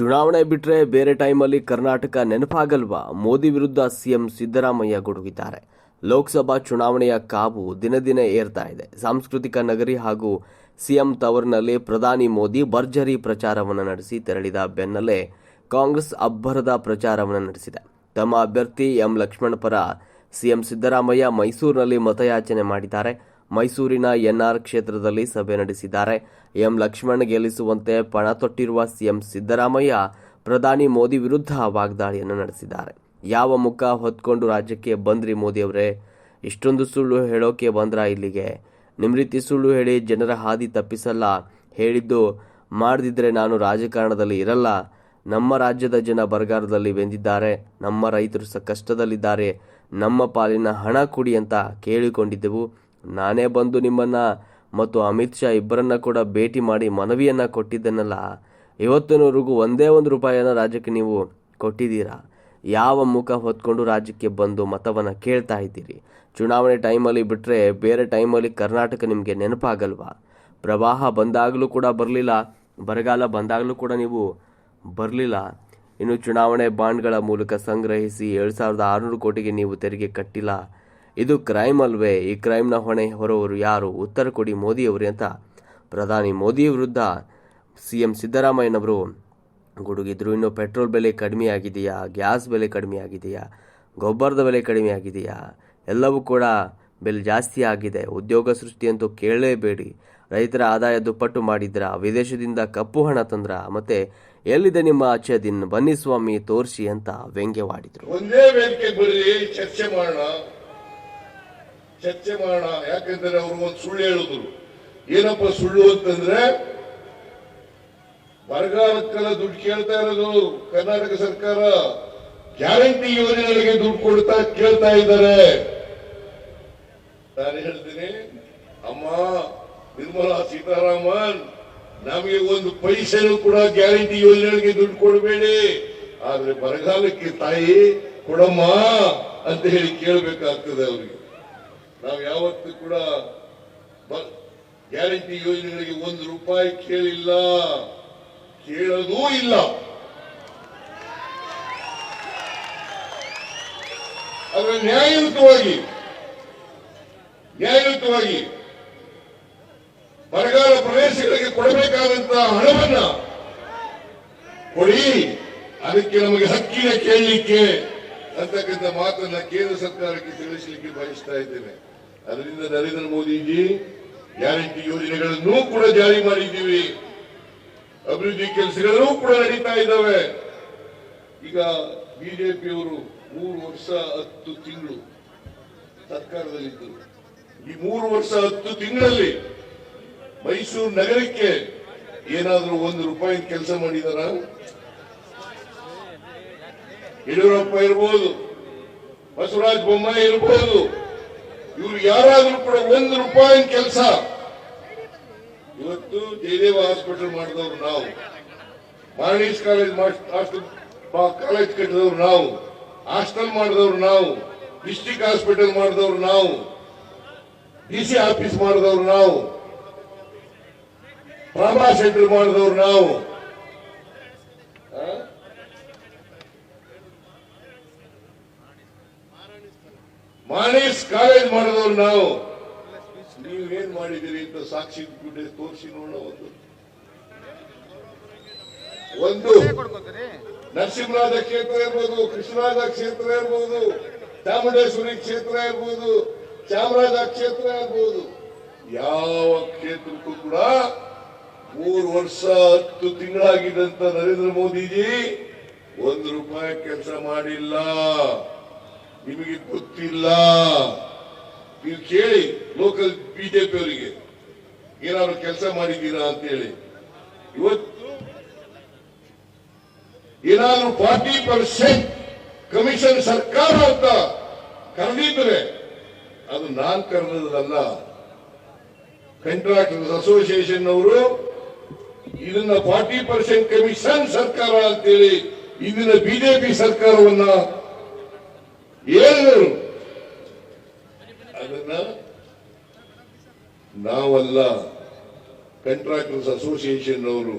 ಚುನಾವಣೆ ಬಿಟ್ಟರೆ ಬೇರೆ ಟೈಮಲ್ಲಿ ಕರ್ನಾಟಕ ನೆನಪಾಗಲ್ವಾ? ಮೋದಿ ವಿರುದ್ಧ ಸಿಎಂ ಸಿದ್ದರಾಮಯ್ಯ ಗುಡುಗಿದ್ದಾರೆ. ಲೋಕಸಭಾ ಚುನಾವಣೆಯ ಕಾವು ದಿನ ದಿನ ಏರ್ತಾ ಇದೆ. ಸಾಂಸ್ಕೃತಿಕ ನಗರಿ ಹಾಗೂ ಸಿಎಂ ತವರ್ನಲ್ಲಿ ಪ್ರಧಾನಿ ಮೋದಿ ಭರ್ಜರಿ ಪ್ರಚಾರವನ್ನು ನಡೆಸಿ ತೆರಳಿದ ಬೆನ್ನಲ್ಲೇ ಕಾಂಗ್ರೆಸ್ ಅಬ್ಬರದ ಪ್ರಚಾರವನ್ನು ನಡೆಸಿದೆ. ತಮ್ಮ ಅಭ್ಯರ್ಥಿ ಎಂ ಲಕ್ಷ್ಮಣ್ ಪರ ಸಿಎಂ ಸಿದ್ದರಾಮಯ್ಯ ಮೈಸೂರಿನಲ್ಲಿ ಮತಯಾಚನೆ ಮಾಡಿದ್ದಾರೆ. ಮೈಸೂರಿನ ಎನ್ಆರ್ ಕ್ಷೇತ್ರದಲ್ಲಿ ಸಭೆ ನಡೆಸಿದ್ದಾರೆ. ಎಂ ಲಕ್ಷ್ಮಣ್ ಗೆಲ್ಲಿಸುವಂತೆ ಪಣ ತೊಟ್ಟಿರುವ ಸಿಎಂ ಸಿದ್ದರಾಮಯ್ಯ ಪ್ರಧಾನಿ ಮೋದಿ ವಿರುದ್ಧ ವಾಗ್ದಾಳಿಯನ್ನು ನಡೆಸಿದ್ದಾರೆ. ಯಾವ ಮುಖ ಹೊತ್ಕೊಂಡು ರಾಜ್ಯಕ್ಕೆ ಬಂದ್ರಿ ಮೋದಿ ಅವರೇ? ಇಷ್ಟೊಂದು ಸುಳ್ಳು ಹೇಳೋಕೆ ಬಂದ್ರ ಇಲ್ಲಿಗೆ? ನಿಮ್ಮ ರೀತಿ ಸುಳ್ಳು ಹೇಳಿ ಜನರ ಹಾದಿ ತಪ್ಪಿಸಲ್ಲ. ಹೇಳಿದ್ದು ಮಾಡದಿದ್ರೆ ನಾನು ರಾಜಕಾರಣದಲ್ಲಿ ಇರಲ್ಲ. ನಮ್ಮ ರಾಜ್ಯದ ಜನ ಬರಗಾಲದಲ್ಲಿ ಬೆಂದಿದ್ದಾರೆ. ನಮ್ಮ ರೈತರು ಸ ಕಷ್ಟದಲ್ಲಿದ್ದಾರೆ ನಮ್ಮ ಪಾಲಿನ ಹಣ ಕೊಡಿ ಅಂತ ಕೇಳಿಕೊಂಡಿದ್ದೆವು. ನಾನೇ ಬಂದು ನಿಮ್ಮನ್ನ ಮತ್ತು ಅಮಿತ್ ಶಾ ಇಬ್ಬರನ್ನ ಕೂಡ ಭೇಟಿ ಮಾಡಿ ಮನವಿಯನ್ನ ಕೊಟ್ಟಿದ್ದೆನಲ್ಲ, ಇವತ್ತಿನವರೆಗೂ ಒಂದೇ ಒಂದು ರೂಪಾಯಿಯನ್ನು ರಾಜ್ಯಕ್ಕೆ ನೀವು ಕೊಟ್ಟಿದ್ದೀರಾ? ಯಾವ ಮುಖ ಹೊತ್ಕೊಂಡು ರಾಜ್ಯಕ್ಕೆ ಬಂದು ಮತವನ್ನು ಕೇಳ್ತಾ ಇದ್ದೀರಿ? ಚುನಾವಣೆ ಟೈಮಲ್ಲಿ ಬಿಟ್ಟರೆ ಬೇರೆ ಟೈಮಲ್ಲಿ ಕರ್ನಾಟಕ ನಿಮಗೆ ನೆನಪಾಗಲ್ವಾ? ಪ್ರವಾಹ ಬಂದಾಗಲೂ ಕೂಡ ಬರಲಿಲ್ಲ, ಬರಗಾಲ ಬಂದಾಗಲೂ ಕೂಡ ನೀವು ಬರಲಿಲ್ಲ. ಇನ್ನು ಚುನಾವಣೆ ಬಾಂಡ್ಗಳ ಮೂಲಕ ಸಂಗ್ರಹಿಸಿ ಏಳು ಸಾವಿರದ ಆರುನೂರು ಕೋಟಿಗೆ ನೀವು ತೆರಿಗೆ ಕಟ್ಟಿಲ್ಲ. ಇದು ಕ್ರೈಮ್ ಅಲ್ವೇ? ಈ ಕ್ರೈಮ್ನ ಹೊಣೆ ಹೊರವರು ಯಾರು? ಉತ್ತರ ಕೊಡಿ ಮೋದಿಯವರು ಅಂತ ಪ್ರಧಾನಿ ಮೋದಿ ವಿರುದ್ಧ ಸಿ ಎಂ ಸಿದ್ದರಾಮಯ್ಯನವರು ಗುಡುಗಿದ್ರು. ಇನ್ನು ಪೆಟ್ರೋಲ್ ಬೆಲೆ ಕಡಿಮೆ ಆಗಿದೆಯಾ ಗ್ಯಾಸ್ ಬೆಲೆ ಕಡಿಮೆ ಆಗಿದೆಯಾ ಗೊಬ್ಬರದ ಬೆಲೆ ಕಡಿಮೆ ಆಗಿದೆಯಾ ಎಲ್ಲವೂ ಕೂಡ ಬೆಲೆ ಜಾಸ್ತಿ ಆಗಿದೆ. ಉದ್ಯೋಗ ಸೃಷ್ಟಿಯಂತೂ ಕೇಳಲೇಬೇಡಿ. ರೈತರ ಆದಾಯ ದುಪ್ಪಟ್ಟು ಮಾಡಿದ್ರ? ವಿದೇಶದಿಂದ ಕಪ್ಪು ಹಣ ತಂದ್ರ? ಮತ್ತೆ ಎಲ್ಲಿದೆ ನಿಮ್ಮ ಆಚೆ? ದಿನ ಬನ್ನಿ ಸ್ವಾಮಿ, ತೋರಿಸಿ ಅಂತ ವ್ಯಂಗ್ಯವಾಡಿದ್ರು. ಒಂದೇ ವೇದಿಕೆ ಚರ್ಚೆ ಮಾಡೋಣ. ಚರ್ಚೆ ಮಾಡೋಣ. ಯಾಕೆಂದ್ರೆ ಅವರು ಒಂದು ಸುಳ್ಳು ಹೇಳಿದ್ರು. ಏನಪ್ಪ ಸುಳ್ಳು ಅಂತಂದ್ರೆ ಬರಗಾಲಕ್ಕೆಲ್ಲ ದುಡ್ಡು ಕೇಳ್ತಾ ಇರೋದು ಕರ್ನಾಟಕ ಸರ್ಕಾರ. ಗ್ಯಾರಂಟಿ ಯೋಜನೆಗಳಿಗೆ ದುಡ್ಡು ಕೊಡ್ತಾ ಕೇಳ್ತಾ ಇದ್ದಾರೆ. ನಾನು ಹೇಳ್ತೀನಿ, ಅಮ್ಮ, ನಿರ್ಮಲಾ ಸೀತಾರಾಮನ್, ನಮಗೆ ಒಂದು ಪೈಸೆನೂ ಕೂಡ ಗ್ಯಾರಂಟಿ ಯೋಜನೆಗಳಿಗೆ ದುಡ್ಡು ಕೊಡಬೇಡಿ. ಆದ್ರೆ ಬರಗಾಲಕ್ಕೆ ತಾಯಿ ಕೊಡಮ್ಮ ಅಂತ ಹೇಳಿ ಕೇಳಬೇಕಾಗ್ತದೆ ಅವರಿಗೆ. ನಾವು ಯಾವತ್ತೂ ಕೂಡ ಗ್ಯಾರಂಟಿ ಯೋಜನೆಗಳಿಗೆ ಒಂದು ರೂಪಾಯಿ ಕೇಳಿಲ್ಲ. ಕೇಳೋದೂ ಇಲ್ಲ. ಆದ್ರೆ ನ್ಯಾಯಯುತವಾಗಿ ನ್ಯಾಯಯುತವಾಗಿ ಬರಗಾಲ ಪ್ರದೇಶಗಳಿಗೆ ಕೊಡಬೇಕಾದಂತಹ ಹಣವನ್ನ ಕೊಡಿ. ಅದಕ್ಕೆ ನಮಗೆ ಹಕ್ಕಿನ ಕೇಳಲಿಕ್ಕೆ ಅಂತಕ್ಕಂಥ ಮಾತನ್ನ ಕೇಂದ್ರ ಸರ್ಕಾರಕ್ಕೆ ತಿಳಿಸಲಿಕ್ಕೆ ಬಯಸ್ತಾ ಇದ್ದೇನೆ. ಅದರಿಂದ ನರೇಂದ್ರ ಮೋದಿಜಿ ಗ್ಯಾರಂಟಿ ಯೋಜನೆಗಳನ್ನು ಕೂಡ ಜಾರಿ ಮಾಡಿದ್ದೀವಿ. ಅಭಿವೃದ್ಧಿ ಕೆಲಸಗಳೂ ಕೂಡ ನಡೀತಾ ಇದ್ದಾವೆ. ಈಗ ಬಿಜೆಪಿಯವರು ಮೂರು ವರ್ಷ ಹತ್ತು ತಿಂಗಳು ಸರ್ಕಾರದಲ್ಲಿದ್ದರು. ಈ ಮೂರು ವರ್ಷ ಹತ್ತು ತಿಂಗಳಲ್ಲಿ ಮೈಸೂರು ನಗರಕ್ಕೆ ಏನಾದರೂ ಒಂದು ರೂಪಾಯಿ ಕೆಲಸ ಮಾಡಿದಾರ? ಯಡಿಯೂರಪ್ಪ ಇರ್ಬೋದು, ಬಸವರಾಜ ಬೊಮ್ಮಾಯಿ ಇರ್ಬೋದು, ಇವ್ರು ಯಾರಾದ್ರೂ ಕೂಡ ಒಂದು ರೂಪಾಯಿ ಕೆಲಸ. ಇವತ್ತು ಜಯದೇವ ಹಾಸ್ಪಿಟಲ್ ಮಾಡಿದವರು ನಾವು. ಮಾರಣೀಸ್ ಕಾಲೇಜ್ ಕಾಲೇಜ್ ಕಟ್ಟಿದವರು ನಾವು. ಹಾಸ್ಟೆಲ್ ಮಾಡಿದವರು ನಾವು. ಡಿಸ್ಟಿಕ್ ಹಾಸ್ಪಿಟಲ್ ಮಾಡಿದವರು ನಾವು. ಡಿ ಸಿ ಆಫೀಸ್ ಮಾಡಿದವರು ನಾವು. ಟ್ರಾಮಾ ಸೆಂಟರ್ ಮಾಡಿದವರು ನಾವು. ಆ? ಮಾಣೇಶ್ ಕಾಲೇಜ್ ಮಾಡಿದವರು ನಾವು ನೀವೇನ್ ಮಾಡಿದಿರಿ ಅಂತ ಸಾಕ್ಷಿ ತೋರಿಸಿ ನೋಡೋಣ ಒಂದು. ಒಂದು. ನರಸಿಂಹರಾಜ ಕ್ಷೇತ್ರ ಇರ್ಬೋದು, ಕೃಷ್ಣರಾಜ ಕ್ಷೇತ್ರ ಇರ್ಬೋದು, ಚಾಮುಂಡೇಶ್ವರಿ ಕ್ಷೇತ್ರ ಇರ್ಬೋದು, ಚಾಮರಾಜ ಕ್ಷೇತ್ರ ಇರ್ಬೋದು. ಯಾವ ಕ್ಷೇತ್ರಕ್ಕೂ ಕೂಡ ಮೂರು ವರ್ಷ, ಹತ್ತು ತಿಂಗಳಾಗಿದ್ದಂತ ನರೇಂದ್ರ ಮೋದಿಜಿ. ಒಂದು ರೂಪಾಯಿ ಕೆಲಸ ಮಾಡಿಲ್ಲ. ನಿಮಗೆ ಗೊತ್ತಿಲ್ಲ. ನೀವು ಕೇಳಿ ಲೋಕಲ್ ಬಿಜೆಪಿ ಅವರಿಗೆ. ಏನಾದ್ರು ಕೆಲಸ ಮಾಡಿದ್ದೀರಾ ಅಂತ ಹೇಳಿ ಇವತ್ತು ಏನಾದ್ರು ಫಾರ್ಟಿ ಪರ್ಸೆಂಟ್ ಕಮಿಷನ್ ಸರ್ಕಾರ ಅಂತ ಕರೆದಿದ್ರೆ ಅದು ನಾನ್ ಕರೆದಲ್ಲ ಕಂಟ್ರಾಕ್ಟರ್ಸ್ ಅಸೋಸಿಯೇಷನ್ ಅವರು ಇದನ್ನ ಫಾರ್ಟಿ ಪರ್ಸೆಂಟ್ ಕಮಿಷನ್ ಸರ್ಕಾರ ಅಂತೇಳಿ, ಇಂದಿನ ಬಿಜೆಪಿ ಸರ್ಕಾರವನ್ನ ಹೇಳಿದರು ಅದನ್ನ ನಾವಲ್ಲ ಕಾಂಟ್ರಾಕ್ಟರ್ಸ್ ಅಸೋಸಿಯೇಷನ್ ಅವರು